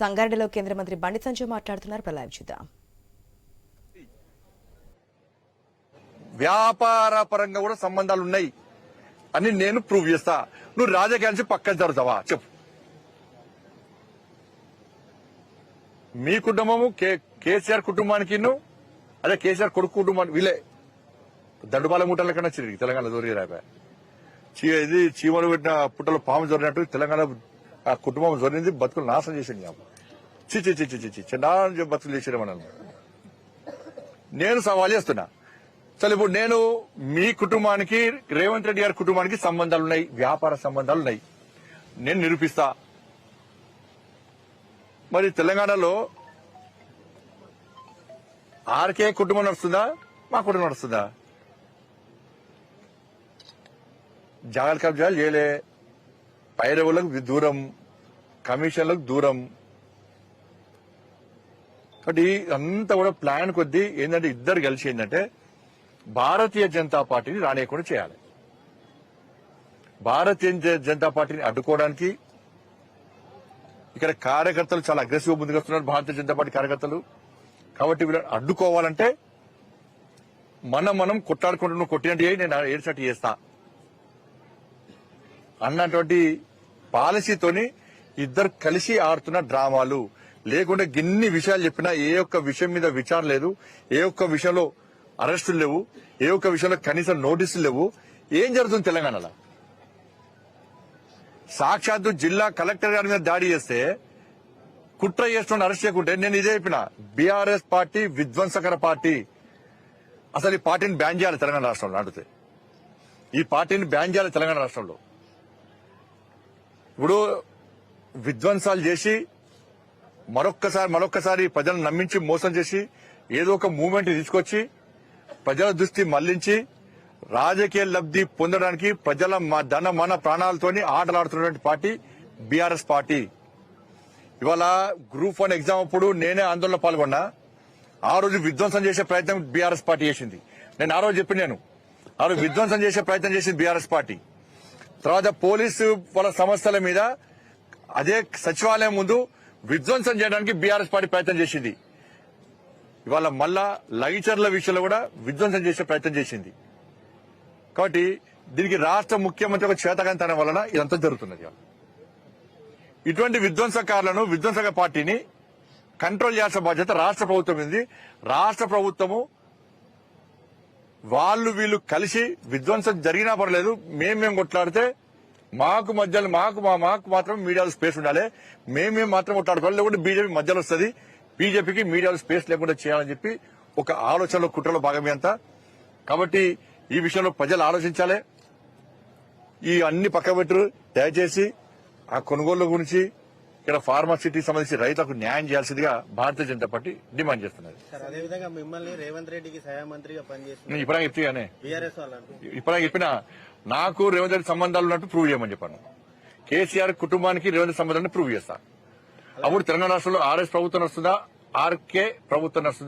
సంగారెడ్డిలో కేంద్ర మంత్రి బండి సంజయ్ మాట్లాడుతున్నారు. ప్రళయం చూద్దాం. వ్యాపార పరంగా కూడా సంబంధాలు ఉన్నాయి అని నేను ప్రూవ్ చేస్తా. నువ్వు రాజకీయాల నుంచి పక్కన జరుగుతావా? చెప్పు. మీ కుటుంబము కే- కేసీఆర్ కుటుంబానికి నువ్వు అదే కేసీఆర్ కొడుకు కుటుంబానికి వీళ్ళే. దండుపాల మూటల కన్నా చిరిగి తెలంగాణ దొరికి రాబా ఇది చీమలు పెట్టిన పుట్టలో పాము జరిగినట్టు తెలంగాణ ఆ కుటుంబం జొరింది బతుకులు నాశనం చేసింది జ్ఞాపకం. చిచ్చి చిచ్చి చి చిన్న బతుకులు చేసారు మనల్ని నేను సవాల్ చేస్తున్నా. సరే ఇప్పుడు నేను మీ కుటుంబానికి రేవంత్ రెడ్డి గారి కుటుంబానికి సంబంధాలు ఉన్నాయి వ్యాపార సంబంధాలు ఉన్నాయి. నేను నిరూపిస్తా. మరి తెలంగాణలో ఆర్కే కుటుంబం నడుస్తుందా? మా కుటుంబం నడుస్తుందా? జాగ్రత్త కబ్జాలు చేయలే. పైరవులకు దూరం కమిషన్లకు దూరం. కాబట్టి అంతా కూడా ప్లాన్ కొద్దీ ఏంటంటే ఇద్దరు కలిసి ఏంటంటే భారతీయ జనతా పార్టీని రానియకుండా చేయాలి. భారతీయ జనతా పార్టీని అడ్డుకోవడానికి ఇక్కడ కార్యకర్తలు చాలా అగ్రెసివ్ ముందుకొస్తున్నారు భారతీయ జనతా పార్టీ కార్యకర్తలు. కాబట్టి వీళ్ళని అడ్డుకోవాలంటే మనం మనం కొట్లాడుకుంటున్న కొట్టినట్టు నేను ఏడ్చినట్టు చేస్తా. అన్నటువంటి పాలసీతోని ఇద్దరు కలిసి ఆడుతున్న డ్రామాలు. లేకుంటే గిన్ని విషయాలు చెప్పినా ఏ ఒక్క విషయం మీద విచారణ లేదు. ఏ ఒక్క విషయంలో అరెస్టులు లేవు. ఏ ఒక్క విషయంలో కనీసం నోటీసులు లేవు. ఏం జరుగుతుంది తెలంగాణలో? సాక్షాత్తు జిల్లా కలెక్టర్ గారి మీద దాడి చేస్తే కుట్ర చేస్తున్న అరెస్ట్ చేయకుంటే నేను ఇదే చెప్పిన బీఆర్ఎస్ పార్టీ విధ్వంసకర పార్టీ. అసలు ఈ పార్టీని బ్యాన్ చేయాలి తెలంగాణ రాష్ట్రంలో అడిగితే ఈ పార్టీని బ్యాన్ చేయాలి తెలంగాణ రాష్ట్రంలో. ఇప్పుడు విధ్వంసాలు చేసి మరొక్కసారి మరొక్కసారి ప్రజలను నమ్మించి మోసం చేసి ఏదో ఒక మూమెంట్ తీసుకొచ్చి ప్రజల దృష్టి మళ్ళించి రాజకీయ లబ్ధి పొందడానికి ప్రజల మ- ధన మన ప్రాణాలతోని ఆటలాడుతున్నటువంటి పార్టీ బీఆర్ఎస్ పార్టీ. ఇవాళ గ్రూప్ వన్ ఎగ్జామ్ అప్పుడు నేనే ఆందోళన పాల్గొన్నా. ఆ రోజు విధ్వంసం చేసే ప్రయత్నం బీఆర్ఎస్ పార్టీ చేసింది. నేను ఆ రోజు చెప్పి నేను ఆ రోజు విధ్వంసం చేసే ప్రయత్నం చేసింది బీఆర్ఎస్ పార్టీ. తర్వాత పోలీసు వాళ్ళ సమస్యల మీద అదే సచివాలయం ముందు విధ్వంసం చేయడానికి బీఆర్ఎస్ పార్టీ ప్రయత్నం చేసింది. ఇవాళ మళ్ళా లైచర్ల విషయంలో కూడా విధ్వంసం చేసే ప్రయత్నం చేసింది. కాబట్టి దీనికి రాష్ట్ర ముఖ్యమంత్రి ఒక చేతకంతనం వలన ఇదంతా జరుగుతున్నది ఇటువంటి విధ్వంసకారులను విధ్వంసక పార్టీని కంట్రోల్ చేయాల్సిన బాధ్యత రాష్ట్ర ప్రభుత్వం ఉంది రాష్ట్ర ప్రభుత్వము వాళ్ళు వీళ్ళు కలిసి విధ్వంసం జరిగినా పర్లేదు మేమేం మేము కొట్లాడితే మాకు మధ్యలో మాకు మా మాకు మాత్రం మీడియాలో స్పేస్ ఉండాలి. మేము మేము మాత్రం కొట్లాడుకోవాలి. లేకుంటే బీజేపీ మధ్యలో వస్తుంది. బీజేపీకి మీడియాలో స్పేస్ లేకుండా చేయాలని చెప్పి ఒక ఆలోచనలో కుట్రలో భాగమే అంతా. కాబట్టి ఈ విషయంలో ప్రజలు ఆలోచించాలి. ఈ అన్ని పక్కబెట్టరు. దయచేసి ఆ కొనుగోళ్ళ గురించి ఇక్కడ ఫార్మాసిటీ సంబంధించి రైతులకు న్యాయం చేయాల్సిందిగా భారతీయ జనతా పార్టీ డిమాండ్ చేస్తున్నది. సార్ అదేవిధంగా మిమ్మల్ని రేవంత్ రెడ్డికి సహాయ మంత్రిగా ఇప్పుడే చెప్తానే. ఇప్పుడే చెప్పిన నాకు రేవంత్ రెడ్డి సంబంధాలు ఉన్నట్టు ప్రూవ్ చేయమని చెప్పాను. కేసీఆర్ కుటుంబానికి రేవంత్ రెడ్డి సంబంధాన్ని ప్రూవ్ చేస్తా. అప్పుడు తెలంగాణ రాష్ట్రంలో ఆర్ఎస్ ప్రభుత్వం వస్తుందా ఆర్కే ప్రభుత్వం వస్తుందా